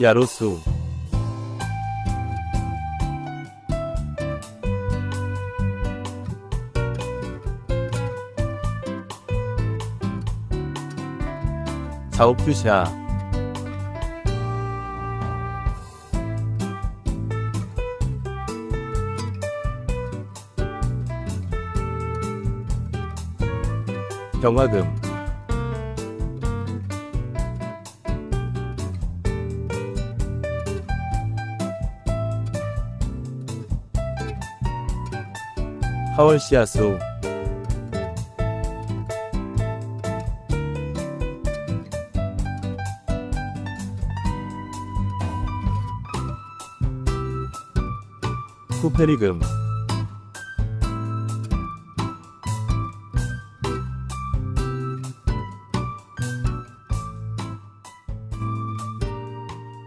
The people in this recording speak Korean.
야로수 자오퓨샤 경화금 하월시아수 쿠페리금